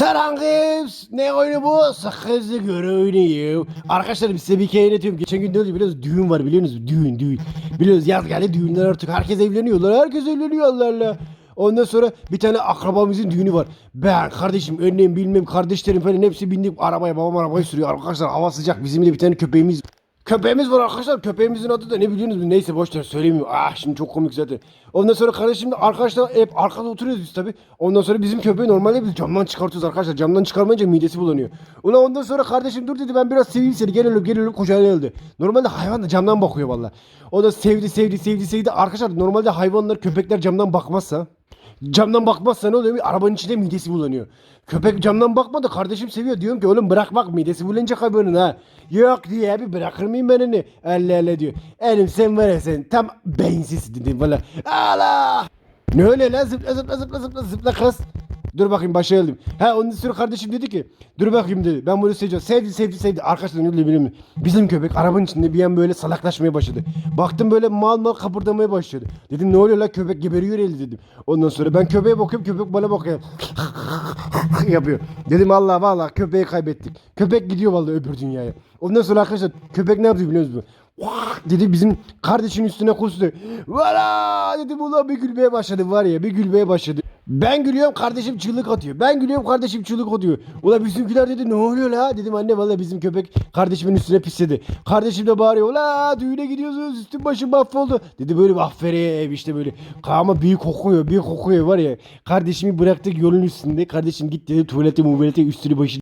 Sarangız ne oyunu bu? Sakızlı göre oynuyor. Arkadaşlar size bir hikaye anlatıyorum. Geçen gün ne oldu biliyorsunuz? Düğün var biliyor musunuz? Düğün düğün. Biliyorsunuz yaz geldi düğünler artık. Herkes evleniyorlar. Herkes evleniyor Allah. Ondan sonra bir tane akrabamızın düğünü var. Ben, kardeşim, annem, bilmem, kardeşlerim falan hepsi bindik arabaya. Babam arabayı sürüyor. Arkadaşlar hava sıcak. Bizim de bir tane köpeğimiz Köpeğimiz var arkadaşlar. Köpeğimizin adı da ne biliyorsunuz mu? Neyse boş ver. Ah şimdi çok komik zaten. Ondan sonra kardeşim de arkadaşlar hep arkada oturuyoruz biz tabi. Ondan sonra bizim köpeği normalde biz camdan çıkartıyoruz arkadaşlar. Camdan çıkarmayınca midesi bulanıyor. Ulan ondan sonra kardeşim dur dedi ben biraz seveyim seni. Gel oğlum gel oğlum kucağına geldi. Normalde hayvan da camdan bakıyor valla. O da sevdi sevdi sevdi sevdi. Arkadaşlar normalde hayvanlar köpekler camdan bakmazsa Camdan bakmazsa ne oluyor? Arabanın içinde midesi bulanıyor. Köpek camdan bakmadı kardeşim seviyor. Diyorum ki oğlum bırak bak midesi bulanacak hayvanın ha. Yok diye abi bırakır mıyım ben onu? Elle elle diyor. Elim sen var ya sen tam beyinsiz dedim valla. Allah! Ne öyle lan zıpla zıpla zıpla zıpla zıpla kız. Dur bakayım başa geldim. Ha onun sonra kardeşim dedi ki dur bakayım dedi. Ben bunu seveceğim. Sevdi sevdi sevdi. Arkadaşlar biliyor musun? Bizim köpek arabanın içinde bir an böyle salaklaşmaya başladı. Baktım böyle mal mal kapırdamaya başladı. Dedim ne oluyor la köpek geberiyor eli dedim. Ondan sonra ben köpeğe bakıyorum köpek bana bakıyor. yapıyor. Dedim Allah vallahi köpeği kaybettik. Köpek gidiyor vallahi öbür dünyaya. Ondan sonra arkadaşlar köpek ne yaptı biliyor musunuz? Dedi bizim kardeşin üstüne kustu. Valla dedim ulan bir gülmeye başladı var ya bir gülmeye başladı. Ben gülüyorum kardeşim çığlık atıyor. Ben gülüyorum kardeşim çığlık atıyor. Ulan bizimkiler dedi ne oluyor la? Dedim anne valla bizim köpek kardeşimin üstüne pisledi. Kardeşim de bağırıyor. Ula düğüne gidiyorsunuz üstüm başım mahvoldu. Dedi böyle bir ev işte böyle. Ama büyük kokuyor büyük kokuyor var ya. Kardeşimi bıraktık yolun üstünde. Kardeşim git dedi tuvalete muvalete üstünü başını